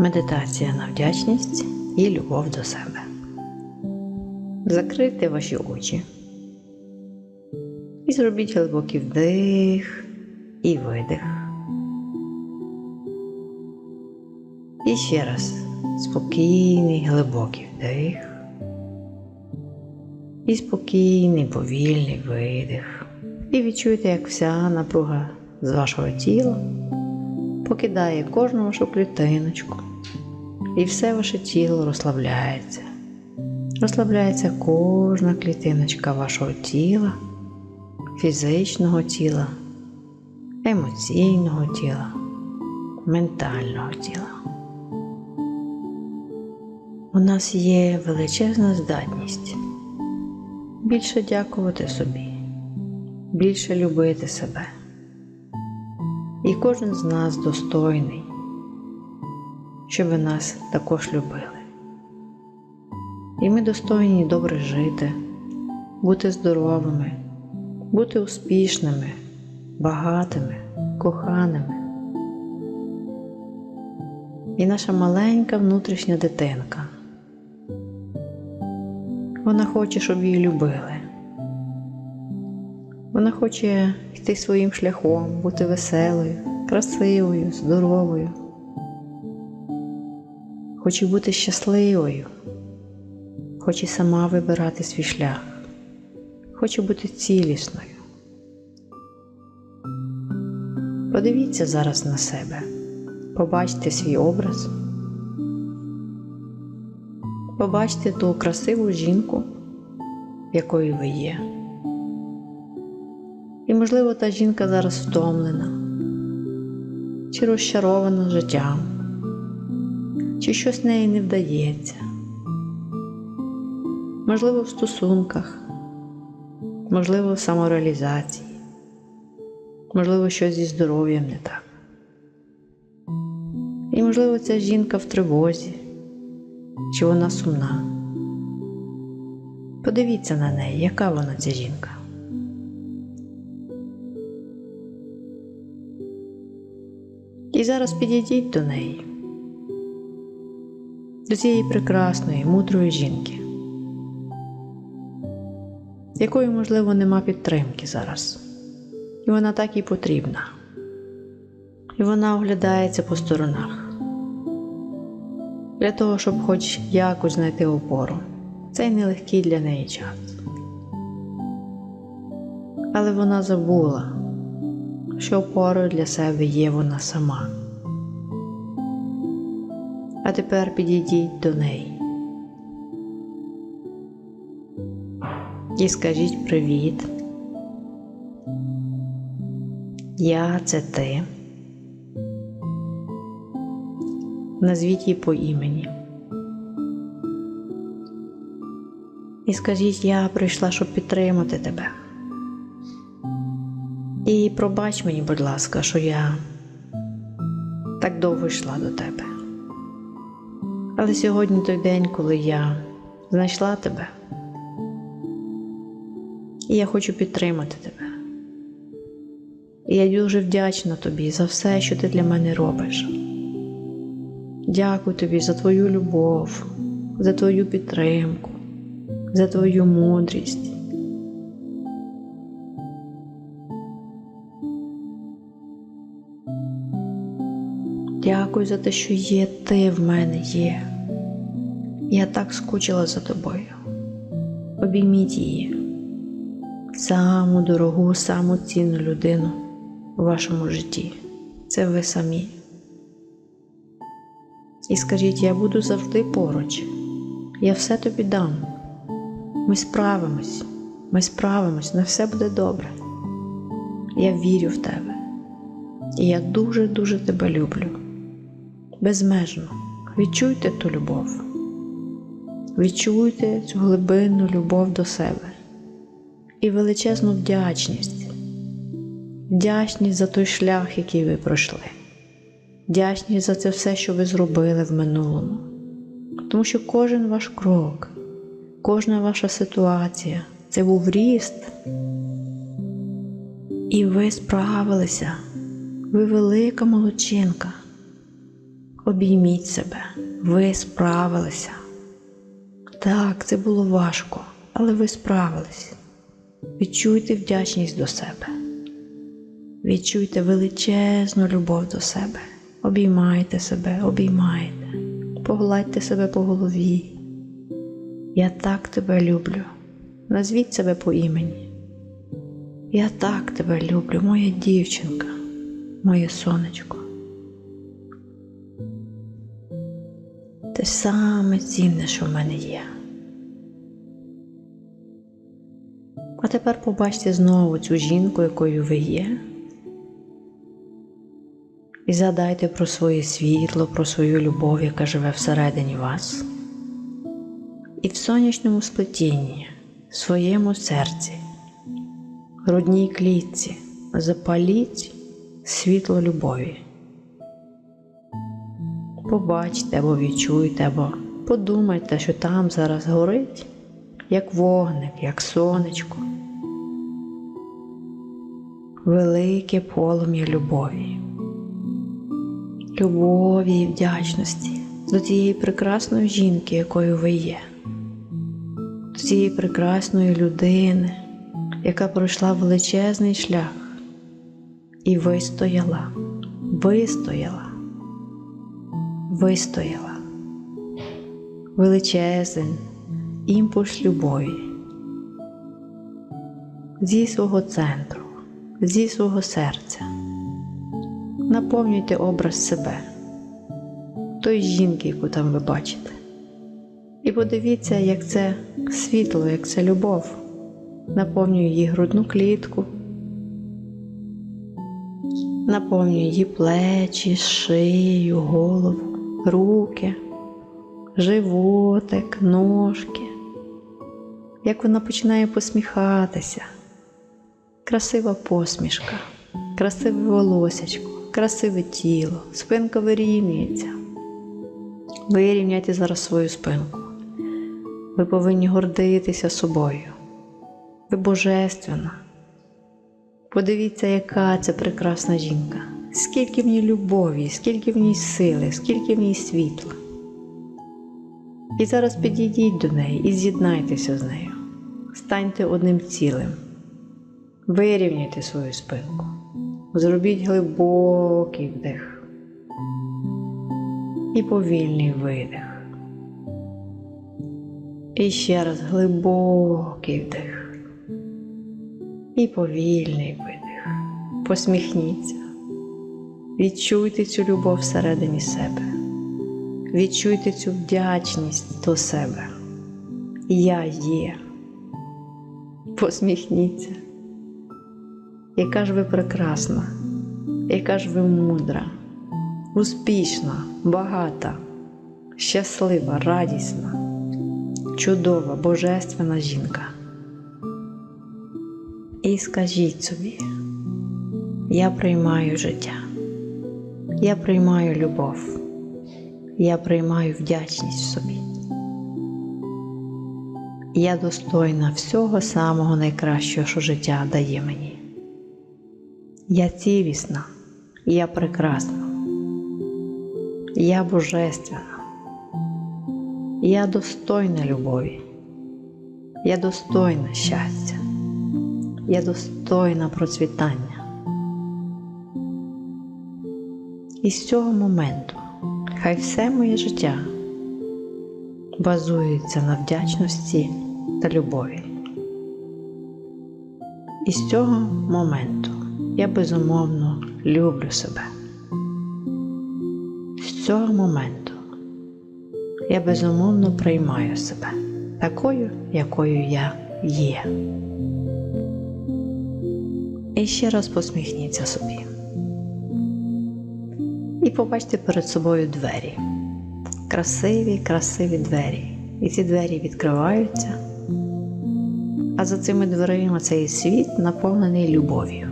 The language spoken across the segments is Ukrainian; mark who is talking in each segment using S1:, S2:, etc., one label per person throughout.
S1: Медитація на вдячність і любов до себе. Закрийте ваші очі і зробіть глибокий вдих і видих. І ще раз спокійний, глибокий вдих. І спокійний, повільний видих. І відчуйте, як вся напруга з вашого тіла покидає кожну вашу клітиночку, і все ваше тіло розслабляється. Розслабляється кожна клітиночка вашого тіла, фізичного тіла, емоційного тіла, ментального тіла. У нас є величезна здатність більше дякувати собі, більше любити себе. І кожен з нас достойний, щоб ви нас також любили. І ми достойні добре жити, бути здоровими, бути успішними, багатими, коханими. І наша маленька внутрішня дитинка. Вона хоче, щоб її любили. Вона хоче йти своїм шляхом, бути веселою, красивою, здоровою. Хоче бути щасливою, хоче сама вибирати свій шлях, хоче бути цілісною. Подивіться зараз на себе, побачте свій образ, побачте ту красиву жінку, якою ви є. І, можливо, та жінка зараз втомлена, чи розчарована життям, чи щось неї не вдається. Можливо, в стосунках, можливо, в самореалізації, можливо, щось зі здоров'ям не так. І, можливо, ця жінка в тривозі, чи вона сумна. Подивіться на неї, яка вона ця жінка. І зараз підійдіть до неї, до цієї прекрасної, мудрої жінки, якої, можливо, нема підтримки зараз. І вона так і потрібна. І вона оглядається по сторонах для того, щоб хоч якось знайти опору. Цей нелегкий для неї час. Але вона забула що опорою для себе є вона сама. А тепер підійдіть до неї і скажіть привіт. Я це ти. Назвіть її по імені. І скажіть, я прийшла, щоб підтримати тебе. І пробач мені, будь ласка, що я так довго йшла до тебе. Але сьогодні той день, коли я знайшла тебе, і я хочу підтримати тебе. І я дуже вдячна тобі за все, що ти для мене робиш. Дякую тобі за твою любов, за твою підтримку, за твою мудрість. Дякую за те, що є ти в мене є. Я так скучила за тобою. Обійміть її, саму дорогу, саму цінну людину у вашому житті. Це ви самі. І скажіть, я буду завжди поруч, я все тобі дам. Ми справимось, ми справимось, на все буде добре. Я вірю в тебе. І я дуже-дуже тебе люблю. Безмежно. Відчуйте ту любов. Відчуйте цю глибинну любов до себе і величезну вдячність. Вдячність за той шлях, який ви пройшли. Вдячність за це все, що ви зробили в минулому. Тому що кожен ваш крок, кожна ваша ситуація це був ріст. І ви справилися. Ви велика молодчинка. Обійміть себе, ви справилися. Так, це було важко, але ви справились. Відчуйте вдячність до себе. Відчуйте величезну любов до себе. Обіймайте себе, обіймайте, погладьте себе по голові. Я так тебе люблю. Назвіть себе по імені. Я так тебе люблю, моя дівчинка, моє сонечко. Те саме цінне, що в мене є. А тепер побачте знову цю жінку, якою ви є. І згадайте про своє світло, про свою любов, яка живе всередині вас. І в сонячному сплетінні, в своєму серці, грудній клітці запаліть світло любові. Побачте або відчуйте, або подумайте, що там зараз горить, як вогник, як сонечко. Велике полум'я любові, любові і вдячності до тієї прекрасної жінки, якою ви є, до цієї прекрасної людини, яка пройшла величезний шлях і вистояла, вистояла, вистояла. Величезний імпульс любові зі свого центру, зі свого серця. Наповнюйте образ себе, той жінки, яку там ви бачите. І подивіться, як це світло, як це любов наповнює її грудну клітку, наповнює її плечі, шию, голову, руки, животик, ножки. Як вона починає посміхатися, красива посмішка, красиве волосячко, красиве тіло, спинка вирівнюється. Вирівняйте зараз свою спинку. Ви повинні гордитися собою. Ви божественна. Подивіться, яка це прекрасна жінка, скільки в ній любові, скільки в ній сили, скільки в ній світла. І зараз підійдіть до неї і з'єднайтеся з нею. Станьте одним цілим. Вирівняйте свою спинку. Зробіть глибокий вдих і повільний видих. І ще раз глибокий вдих і повільний видих. Посміхніться. Відчуйте цю любов всередині себе. Відчуйте цю вдячність до себе. Я є. Посміхніться. Яка ж ви прекрасна, яка ж ви мудра, успішна, багата, щаслива, радісна чудова, божественна жінка. І скажіть собі, я приймаю життя, я приймаю любов, я приймаю вдячність в собі. Я достойна всього самого найкращого, що життя дає мені. Я цілісна, я прекрасна, я божественна. Я достойна любові, я достойна щастя, я достойна процвітання. І з цього моменту хай все моє життя базується на вдячності та любові. І з цього моменту я безумовно люблю себе. З цього моменту я безумовно приймаю себе такою, якою я є. І ще раз посміхніться собі. І побачте перед собою двері. Красиві, красиві двері. І ці двері відкриваються. А за цими дверима цей світ наповнений любов'ю.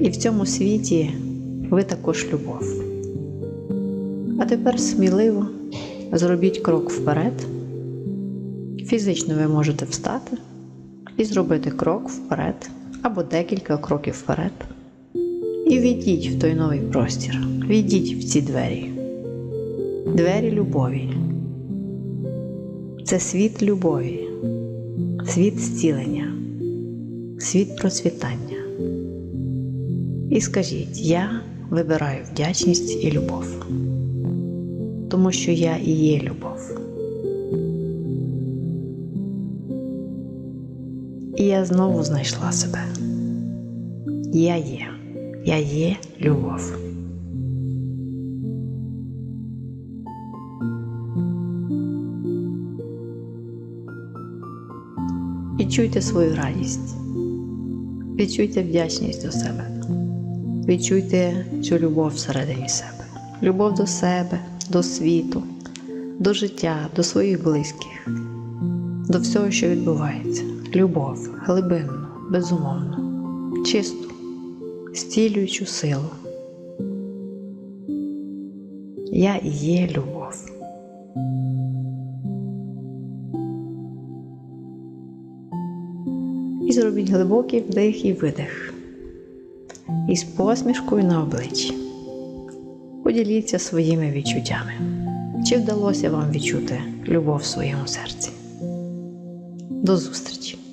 S1: І в цьому світі ви також любов. А тепер сміливо зробіть крок вперед. Фізично ви можете встати і зробити крок вперед або декілька кроків вперед. І війдіть в той новий простір, війдіть в ці двері. Двері любові. Це світ любові, світ зцілення, світ процвітання. І скажіть, я вибираю вдячність і любов, тому що я і є любов. І я знову знайшла себе. Я є, я є любов. Відчуйте свою радість, відчуйте вдячність до себе, відчуйте цю любов всередині себе, любов до себе, до світу, до життя, до своїх близьких, до всього, що відбувається. Любов, глибинну, безумовну, чисту, стілюючу силу. Я є любов. Зробіть глибокий вдих і видих. Із посмішкою на обличчі. Поділіться своїми відчуттями. Чи вдалося вам відчути любов в своєму серці? До зустрічі!